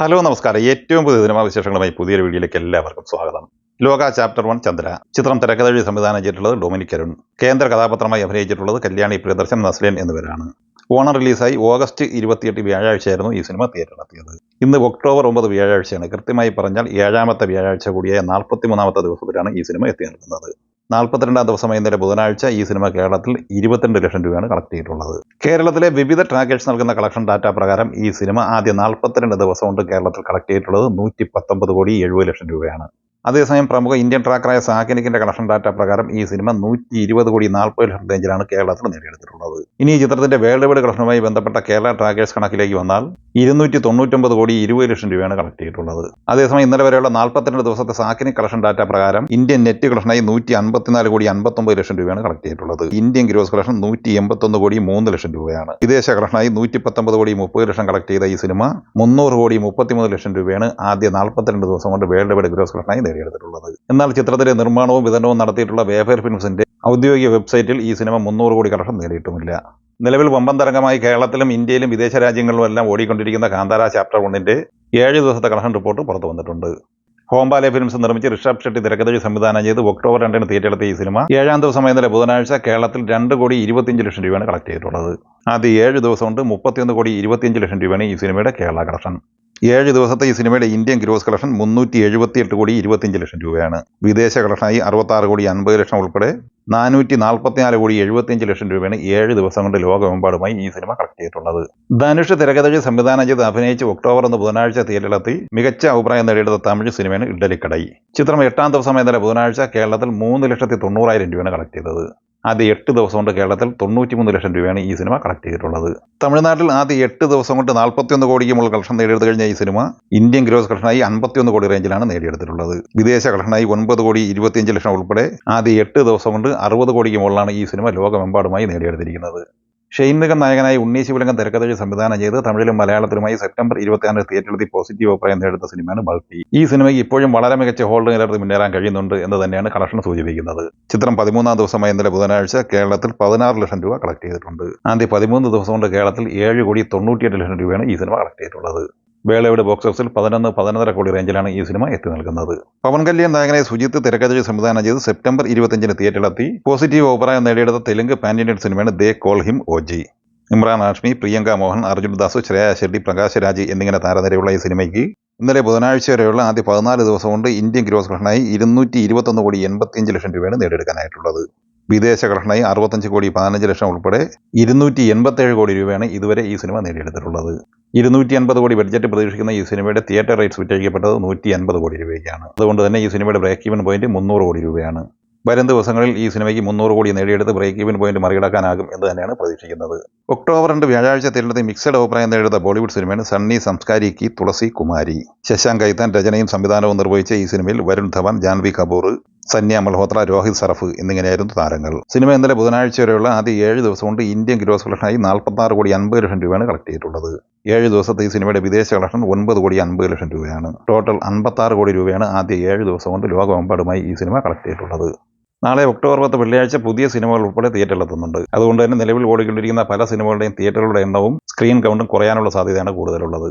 Hello നമസ്കാരം. ഏറ്റവും പുതിയ സിനിമാ വിശേഷങ്ങളുമായി പുതിയൊരു വീഡിയോയിലേക്ക് എല്ലാവർക്കും സ്വാഗതം. ലോക ചാപ്റ്റർ വൺ ചന്ദ്ര. ചിത്രം തിരക്കഥഴി സംവിധാനം ചെയ്തിട്ടുള്ളത് ഡൊമിനിക് അരുൺ. കേന്ദ്ര കഥാപാത്രമായി അഭിനയിച്ചിട്ടുള്ളത് കല്യാണി പ്രിയദർശൻ നസ്ലിൻ എന്നിവരാണ്. ഓണം റിലീസായി ഓഗസ്റ്റ് ഇരുപത്തിയെട്ട് വ്യാഴാഴ്ചയായിരുന്നു ഈ സിനിമ തിയേറ്ററിലെത്തിയത് ഇന്ന് ഒക്ടോബർ ഒമ്പത് വ്യാഴാഴ്ചയാണ്. കൃത്യമായി പറഞ്ഞാൽ ഏഴാമത്തെ വ്യാഴാഴ്ച കൂടിയായ നാൽപ്പത്തിമൂന്നാമത്തെ ദിവസത്തിലാണ് ഈ സിനിമ എത്തി നിൽക്കുന്നത്. നാൽപ്പത്തിരണ്ടാം ദിവസം ഇന്നലെ ബുധനാഴ്ച ഈ സിനിമ കേരളത്തിൽ ഇരുപത്തിരണ്ട് ലക്ഷം രൂപയാണ് കളക്ട് ചെയ്തിട്ടുള്ളത്. കേരളത്തിലെ വിവിധ ട്രാക്കേഴ്സ് നൽകുന്ന കളക്ഷൻ ഡാറ്റ പ്രകാരം ഈ സിനിമ ആദ്യ നാൽപ്പത്തിരണ്ട് ദിവസം കൊണ്ട് കേരളത്തിൽ കളക്ട് ചെയ്തിട്ടുള്ളത് നൂറ്റി പത്തൊമ്പത് കോടി എഴുപത് ലക്ഷം രൂപയാണ്. അതേസമയം പ്രമുഖ ഇന്ത്യൻ ട്രാക്കറായ സാഹനിക്കിന്റെ കളക്ഷൻ ഡാറ്റ പ്രകാരം ഈ സിനിമ നൂറ്റി ഇരുപത് കോടി നാൽപ്പത് ലക്ഷം റേഞ്ചിലാണ് കേരളത്തിൽ നേടിയെടുത്തിട്ടുള്ളത്. ഇനി ഈ ചിത്രത്തിന്റെ വേൾഡ് വൈഡ് കളക്ഷനുമായി ബന്ധപ്പെട്ട കേരള ട്രാക്കേഴ്സ് കണക്കിലേക്ക് വന്നാൽ ഇരുന്നൂറ്റി തൊണ്ണൂറ്റൊമ്പത് കോടി ഇരുപത് ലക്ഷം രൂപയാണ് കളക്ട് ചെയ്തിട്ടുള്ളത്. അതേസമയം ഇന്നലെ വരെയുള്ള നാൽപ്പത്തിരണ്ട് ദിവസത്തെ സാക്കിനി കളക്ഷൻ ഡാറ്റ പ്രകാരം ഇന്ത്യൻ നെറ്റ് കളക്ഷനായി നൂറ്റി അൻപത്തിനാല് കോടി അൻപത്തൊമ്പത് ലക്ഷം രൂപയാണ് കളക്ട് ചെയ്തിട്ടുള്ളത്. ഇന്ത്യൻ ഗ്രോസ് കളക്ഷൻ നൂറ്റി എൺപത്തൊന്ന് കോടി മൂന്ന് ലക്ഷം രൂപയാണ്. വിദേശ കളക്ഷനായി നൂറ്റി പത്തൊമ്പത് കോടി മുപ്പത് ലക്ഷം കളക്ട് ചെയ്ത ഈ സിനിമ മുന്നൂറ് കോടി മുപ്പത്തിമൂന്ന് ലക്ഷം രൂപയാണ് ആദ്യ നാൽപ്പത്തിരണ്ട് ദിവസം കൊണ്ട് വേൾഡ് വൈഡ് ഗ്രോസ് കളക്ഷനായി നേടിയെടുത്തിട്ടുള്ളത് എന്നാൽ ചിത്രത്തിന്റെ നിർമ്മാണവും വിതരണവും നടത്തിയിട്ടുള്ള വേഫെയർ ഫിലിംസിന്റെ ഔദ്യോഗിക വെബ്സൈറ്റിൽ ഈ സിനിമ മുന്നൂറ് കോടി കളക്ഷൻ നേടിയിട്ടുമില്ല. നിലവിൽ വമ്പൻ തരംഗമായി കേരളത്തിലും ഇന്ത്യയിലും വിദേശ രാജ്യങ്ങളിലും എല്ലാം ഓടിക്കൊണ്ടിരിക്കുന്ന കാന്താര ചാപ്റ്റർ വണ്ണിന്റെ ഏഴ് ദിവസത്തെ കളക്ഷൻ റിപ്പോർട്ട് പുറത്തു വന്നിട്ടുണ്ട്. ഹോംബാലെ ഫിലിംസ് നിർമ്മിച്ച് ഋഷഭ് ഷെട്ടി തിരക്കഥഴി സംവിധാനം ചെയ്ത് ഒക്ടോബർ രണ്ടിന് തിയേറ്ററിലെത്തിയ ഈ സിനിമ ഏഴാം ദിവസം ഇന്നലെ ബുധനാഴ്ച കേരളത്തിൽ രണ്ട് കോടി ഇരുപത്തിയഞ്ച് ലക്ഷം രൂപയാണ് കളക്ട് ചെയ്തിട്ടുള്ളത്. ആദ്യ ഏഴ് ദിവസം കൊണ്ട് മുപ്പത്തിയൊന്ന് കോടി ഇരുപത്തിയഞ്ച് ലക്ഷം രൂപയാണ് ഈ സിനിമയുടെ കേരള കളക്ഷൻ ഏഴ് ദിവസത്തെ ഈ സിനിമയുടെ ഇന്ത്യൻ ഗ്രോസ് കളക്ഷൻ മുന്നൂറ്റി എഴുപത്തിയെട്ട് കോടി ഇരുപത്തിയഞ്ച് ലക്ഷം രൂപയാണ്. വിദേശ കളക്ഷനായി അറുപത്താറ് കോടി അൻപത് ലക്ഷം ഉൾപ്പെടെ നാനൂറ്റി നാൽപ്പത്തിനാല് കോടി എഴുപത്തിയഞ്ച് ലക്ഷം രൂപയാണ് ഏഴ് ദിവസം കൊണ്ട് ലോകമെമ്പാടുമായി ഈ സിനിമ കളക്ട് ചെയ്തിട്ടുള്ളത്. ധനുഷ് തിരക്കഥഴി സംവിധാനം ചെയ്ത് അഭിനയിച്ച് ഒക്ടോബർ ഒന്ന് ബുധനാഴ്ച തിയേറ്ററിലെത്തി. മികച്ച അഭിപ്രായം നേടിയെടുത്ത തമിഴ് സിനിമയാണ് ഇഡലിക്കടയി ചിത്രം എട്ടാം ദിവസം ഇന്നലെ ബുധനാഴ്ച കേരളത്തിൽ മൂന്ന് ലക്ഷത്തി തൊണ്ണൂറായിരം രൂപയാണ് കളക്ട് ചെയ്തത്. ആദ്യ എട്ട് ദിവസം കൊണ്ട് കേരളത്തിൽ തൊണ്ണൂറ്റിമൂന്ന് ലക്ഷം രൂപയാണ് ഈ സിനിമ കളക്ട് ചെയ്തിട്ടുള്ളത്. തമിഴ്നാട്ടിൽ ആദ്യ എട്ട് ദിവസം കൊണ്ട് നാൽപ്പത്തിയൊന്ന് കോടിക്ക് മുകളിൽ കളക്ഷൻ നേടിയെടുത്തു കഴിഞ്ഞ ഈ സിനിമ ഇന്ത്യൻ ഗ്രോസ് കളക്ഷനായി അൻപത്തിയൊന്ന് കോടി റേഞ്ചിലാണ് നേടിയെടുത്തിട്ടുള്ളത്. വിദേശ കളക്ഷനായി ഒൻപത് കോടി ഇരുപത്തിയഞ്ച് ലക്ഷം ഉൾപ്പെടെ ആദ്യ എട്ട് ദിവസം കൊണ്ട് അറുപത് കോടിക്ക് മുകളിലാണ് ഈ സിനിമ ലോകമെമ്പാടുമായി നേടിയെടുത്തിരിക്കുന്നത്. ഷെയ്ൻ നിഗം നായകനായി ഉണ്ണീശി വിലങ്ങൻ തിരക്കഥയിൽ സംവിധാനം ചെയ്ത് തമിഴിലും മലയാളത്തിലുമായി സെപ്റ്റംബർ ഇരുപത്തിയാറിന് തിയേറ്ററിലെത്തി പോസിറ്റീവ് അഭിപ്രായം നേടുന്ന സിനിമയാണ് ബൾട്ടി ഈ സിനിമയ്ക്ക് ഇപ്പോഴും വളരെ മികച്ച ഹോൾഡ് നിലനിർത്തി മുന്നേറാൻ കഴിയുന്നുണ്ട് എന്ന് തന്നെയാണ് കളക്ഷൻ സൂചിപ്പിക്കുന്നത്. ചിത്രം പതിമൂന്നാം ദിവസമായ ഇന്നലെ ബുധനാഴ്ച കേരളത്തിൽ പതിനാറ് ലക്ഷം രൂപ കളക്ട് ചെയ്തിട്ടുണ്ട്. ആദ്യ പതിമൂന്ന് ദിവസം കൊണ്ട് കേരളത്തിൽ ഏഴ് കോടി തൊണ്ണൂറ്റിയെട്ട് ലക്ഷം രൂപയാണ് ഈ സിനിമ കളക്ട് ചെയ്തിട്ടുള്ളത്. വേളയുടെ ബോക്സ് ഓഫീസിൽ പതിനൊന്ന് പതിനൊന്നര കോടി റേഞ്ചിലാണ് ഈ സിനിമ എത്തി നിൽക്കുന്നത്. പവൻ കല്യാൺ നായകനെ സുജിത്ത് തിരക്കഥയിൽ സംവിധാനം ചെയ്ത് സെപ്റ്റംബർ ഇരുപത്തിയഞ്ചിന് തിയേറ്ററിലെത്തി പോസിറ്റീവ് അഭിപ്രായം നേടിയെടുത്ത തെലുങ്ക് പാൻ ഇന്ത്യൻ സിനിമയാണ് they call him OG Emraan Hashmi Priyanka Mohan Arjun Das Shreya Shetty Prakash Raj എന്നിങ്ങനെ താരനിരയുള്ള ഈ സിനിമയ്ക്ക് ഇന്നലെ ബുധനാഴ്ച വരെയുള്ള ആദ്യ പതിനാല് ദിവസം കൊണ്ട് ഇന്ത്യൻ ഗ്രോസ് കളക്ഷനായി ഇരുന്നൂറ്റി ഇരുപത്തൊന്ന് കോടി എൺപത്തിയഞ്ച് ലക്ഷം രൂപയാണ് നേടിയെടുക്കാനായിട്ടുള്ളത്. വിദേശ കളക്ഷനായി അറുപത്തഞ്ച് കോടി പതിനഞ്ച് ലക്ഷം ഉൾപ്പെടെ ഇരുന്നൂറ്റി എൺപത്തേഴ് കോടി രൂപയാണ് ഇതുവരെ ഈ സിനിമ നേടിയെടുത്തിട്ടുള്ളത്. ഇരുന്നൂറ്റി അൻപത് കോടി ബഡ്ജറ്റ് പ്രതീക്ഷിക്കുന്ന ഈ സിനിമയുടെ തിയേറ്റർ റേറ്റ്സ് വിറ്റഴിക്കപ്പെട്ടത് നൂറ്റി അൻപത് കോടി രൂപയ്ക്കാണ്. അതുകൊണ്ട് തന്നെ ഈ സിനിമയുടെ ബ്രേക്ക് ഈവൻ പോയിന്റ് മുന്നൂറ് കോടി രൂപയാണ്. വരും ദിവസങ്ങളിൽ ഈ സിനിമയ്ക്ക് മുന്നൂറ് കോടി നേടിയെടുത്ത് ബ്രേക്ക് ഈവൻ പോയിന്റ് മറികടക്കാനാകും എന്ന് തന്നെയാണ് പ്രതീക്ഷിക്കുന്നത്. ഒക്ടോബർ രണ്ട് വ്യാഴാഴ്ച തിരഞ്ഞെടുത്ത് മിക്സഡ് അഭിപ്രായം നേടിയെടുത്ത ബോളിവുഡ് സിനിമയാണ് സണ്ണി സംസ്കാരി കി തുളസി കുമാരി. ശശാങ്ക് കൈത്താൻ രചനയും സംവിധാനവും നിർവഹിച്ച ഈ സിനിമയിൽ വരുൺ ധവാൻ ജാൻവി കപൂർ സന്യ മൽഹോത്ര രോഹിത് സറഫ് എന്നിങ്ങനെയായിരുന്നു താരങ്ങൾ. സിനിമ ഇന്നലെ ബുധനാഴ്ച വരെയുള്ള ആദ്യ ഏഴ് ദിവസം കൊണ്ട് ഇന്ത്യൻ ഗ്രോസ് കളക്ഷനായി നാൽപ്പത്തി കോടി അൻപത് ലക്ഷം രൂപയാണ് കളക്ട് ചെയ്തിട്ടുള്ളത്. ഏഴ് ദിവസത്തെ ഈ സിനിമയുടെ വിദേശ കളക്ഷൻ ഒൻപത് കോടി അൻപത് ലക്ഷം രൂപയാണ്. ടോട്ടൽ അൻപത്താറ് കോടി രൂപയാണ് ആദ്യ ഏഴ് ദിവസം കൊണ്ട് ലോകമെമ്പാടുമായി ഈ സിനിമ കളക്ട് ചെയ്തിട്ടുള്ളത്. നാളെ ഒക്ടോബർ പത്ത് വെള്ളിയാഴ്ച പുതിയ സിനിമകൾ ഉൾപ്പെടെ തിയേറ്ററിലെത്തുന്നുണ്ട് അതുകൊണ്ട് തന്നെ നിലവിൽ ഓടിക്കൊണ്ടിരിക്കുന്ന പല സിനിമകളുടെയും തിയേറ്ററുകളുടെ എണ്ണവും സ്ക്രീൻ കൗണ്ടും കുറയാനുള്ള സാധ്യതയാണ് കൂടുതലുള്ളത്.